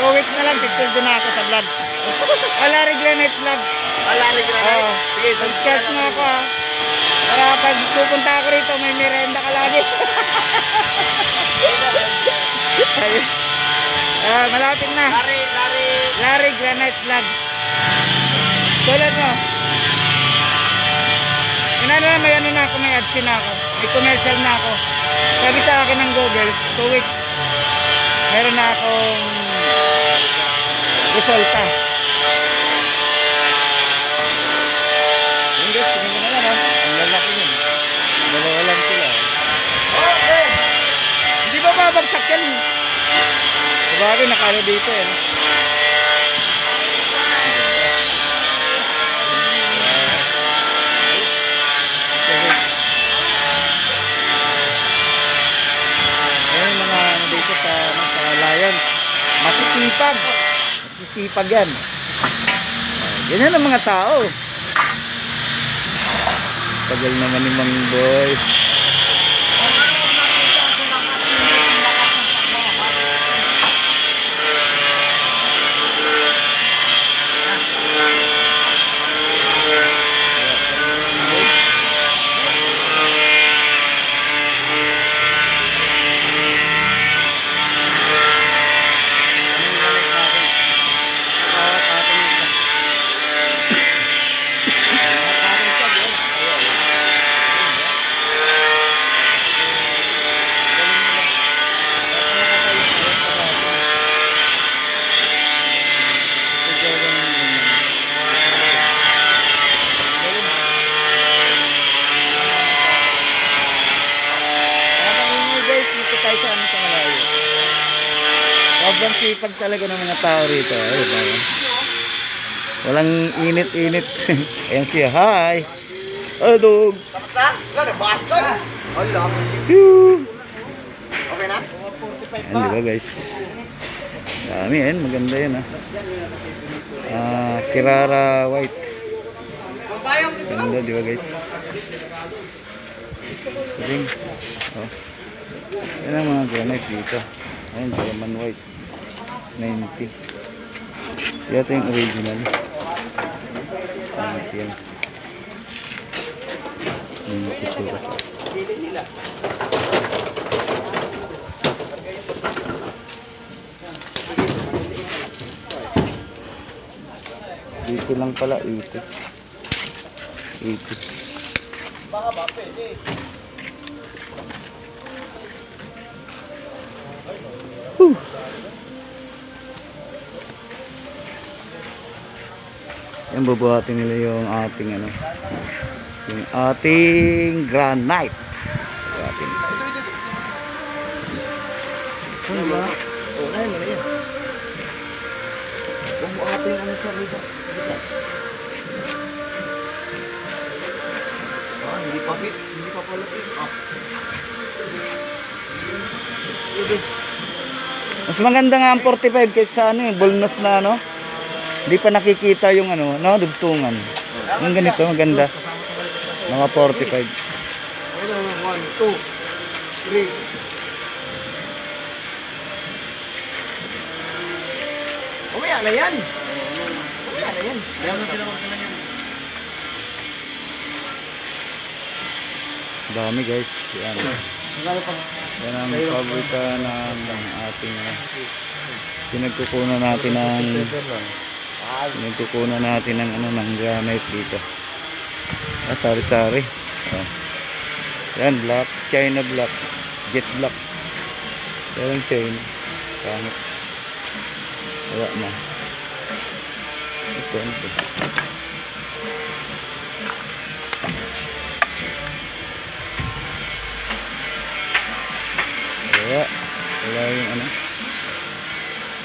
Two weeks na lang, picture din ako sa vlog. Wala rin granite vlog. Wala rin Oo. Sige, Mag-chat mo ako ha. Para pag pupunta ako rito, may merenda ka lagi. Ayun. Ah, malapit na. Lari, lari. Larry Granite Vlog. Tulad mo. Inano na may ano na ako, may ads na ako. May commercial na ako. Sabi sa akin ng Google, two weeks. Meron na akong resulta. Yung guys, tingnan mo na lang. ah. Ang lalaki yun. Dalawa lang sila. Okay. Hindi ba babagsak yan? Sabagay, nakalo dito eh. Ayan mga ano dito sa, ano, sa Lion. Masisipag. Masisipag yan. Ganyan ang mga tao. Tagal naman ni Mang Boy. Sobrang sipag talaga ng mga tao rito. Ayun, ayun. Walang init-init. Ayan siya, hi! Adog! Na? Wala, nabasag. Wala. Okay na? Ayan, di ba guys? Dami yan, maganda yan ah. Ah, Kirara White. Ganda, di ba guys? Ring. Oh. Yan ang mga granite dito. Ayun, German White. 90. Yata yung original. 90 yan. 90 po. Dito lang pala, 80. 80. Baka ba, pwede. Whew. Yan bubuhatin nila yung ating ano yung ating granite. Bubuhatin. Ano ba? Oo, na yan. Ating ano sa rito. Ah, hindi pa fit. Hindi pa pala fit. Ah. Mas maganda nga ang 45 kaysa ano yung bulnos na ano. Hindi pa nakikita yung ano, no, dugtungan. Yung ganito, maganda. Mga 45. Ano, one, two, three. Umaya na yan. Umaya na yan. Dami guys. Yan. Yan ang paborita ng ating ano. Pinagkukunan natin ng pinagkukunan natin ng ano ng granite dito. Ah, sari-sari. Oh. Yan, black, China black, jet black. Yan chain. Pangit. Wala na. Ito, ito. Wala. Wala yung ano.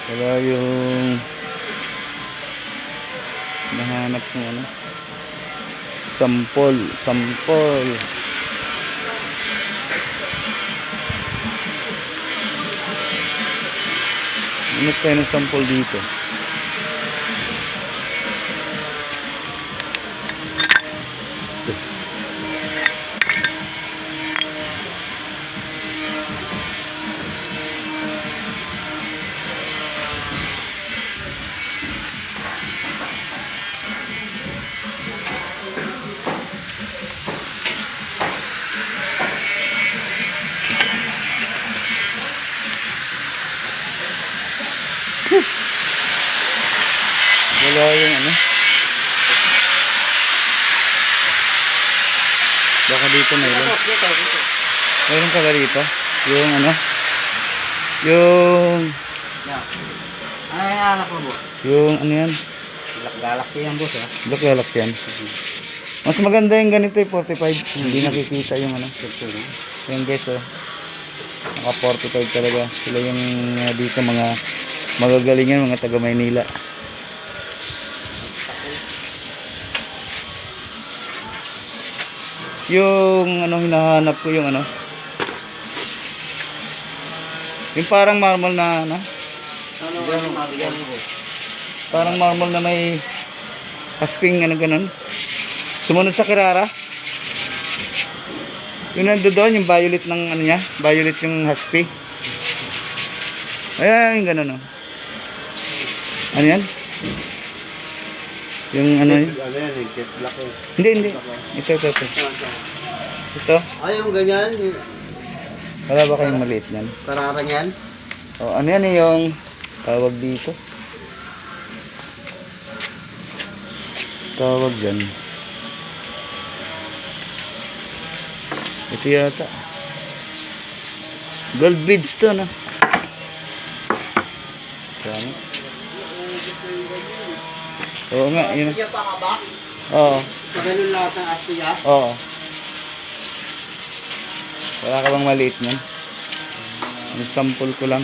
Wala yung nahanap ng ano. Sampol. Sampol. Ano tayo ng sampol dito? Yung ano. Baka dito mayroon. Mayroon ka ba dito? Yung ano? Yung... Ano yung anak mo? Yung ano yan? Black Galaxy yan, boss, ha? Black Galaxy yan. Mas maganda yung ganito eh, 45. Hindi nakikita yung ano. Yung guys oh. Naka 45 talaga. Sila yung uh, dito mga magagaling yan, mga taga Maynila. Yung ano hinahanap ko yung ano. Yung parang marble na ano. Ano, ano, boss? Parang marble na may hasping ano ganun. Sumunod sa kirara. Yung nando doon, yung violet ng ano niya, violet yung haspi. Ayan, yung ganun oh. Ano yan? Yung ano yun? Ano yan, eh, jet black eh. Hindi, hindi. Ito, ito, ito. Ito. Ay, yung ganyan, yung Wala ba kayong maliit yan? karara niyan. O, ano yan eh, yung tawag dito? Tawag dyan. Ito yata. Gold beads to, no? Tama. Oo nga, yun. Asya pa ba? Oo, Sa ganun lahat ng asya? oo. Wala ka bang maliit niyan? Ang sample ko lang.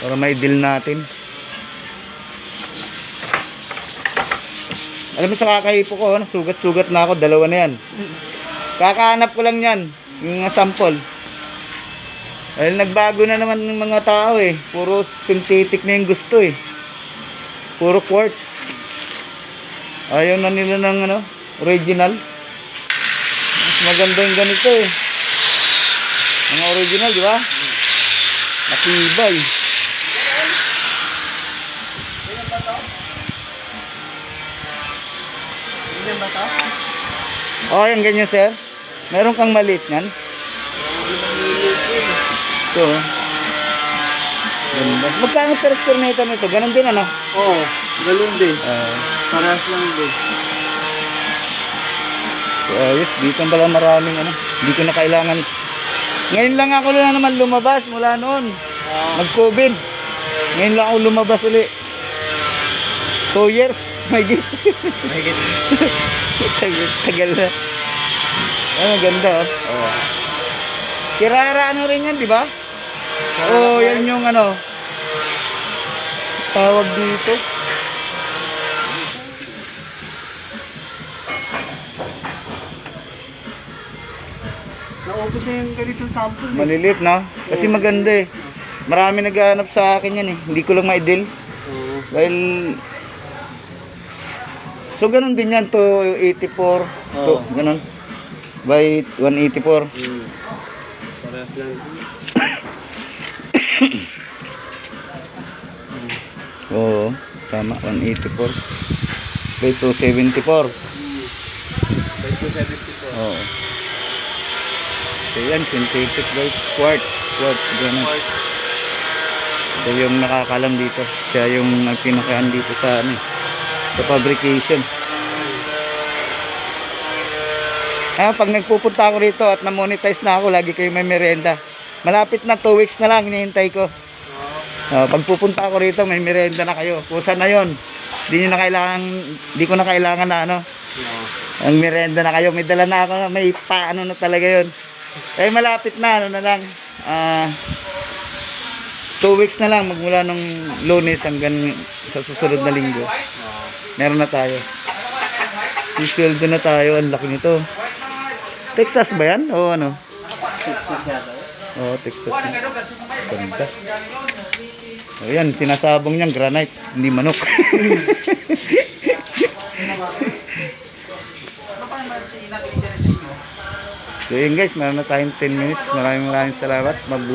Para may deal natin. Alam mo sa kakahipo ko, ano, sugat-sugat na ako, dalawa na yan. Kakahanap ko lang yan, yung sample. Dahil nagbago na naman ng mga tao eh. Puro synthetic na yung gusto eh. Puro quartz. Ayaw na nila ng ano, original. Mas maganda yung ganito eh. Mga original, di ba? Matibay. Ganyan ba to? Oh, yung ganyan sir. Meron kang maliit yan. Ito. Ganda. Magkano per square meter nito? Ganon din ano? Oo, ganun din. Uh, Parehas lang din. ayos, dito pala maraming ano. Hindi ko na kailangan. Ngayon lang ako na naman lumabas mula noon. Ah, Mag-COVID. Ngayon lang ako lumabas uli. Two years. May git. mahigit. tagal, tagal na. Ano, ganda oh. oh. Kirara ano rin yan, di ba? Oo, oh, yan yung ano. Tawag dito. Naubos na yung ganitong sample. eh. Maliliit, no? Kasi maganda eh. Marami naghahanap sa akin yan eh. Hindi ko lang ma-deal. Oo. Dahil... So, ganun din yan. To 84. To, Oo. ganun. By 184. Hmm. Parehas lang. Oo. Tama. 184. By 274. Hmm. By 274. Oo. So yan, synthetic by quartz. Quartz, ganun. So yung nakakalam dito. Siya yung uh, pinakaan dito sa ano sa fabrication. Ah, pag nagpupunta ako rito at na-monetize na ako, lagi kayo may merienda. Malapit na 2 weeks na lang, hinihintay ko. Ah, pag pupunta ako rito, may merienda na kayo. Kusa na yon. Hindi na kailangan, hindi ko na kailangan na ano, ang merienda na kayo. May dala na ako, may paano na talaga yon. Eh malapit na, ano na lang. Ah, two weeks na lang magmula nung lunes hanggang sa susunod na linggo. Meron na tayo. Isweldo na tayo. Ang laki nito. Texas ba yan? O ano? Texas yata. Oo, Texas. Ganda. Ayan, sinasabong niyang granite. Hindi manok. so yun guys, meron na tayong 10 minutes. Maraming maraming salamat. Mag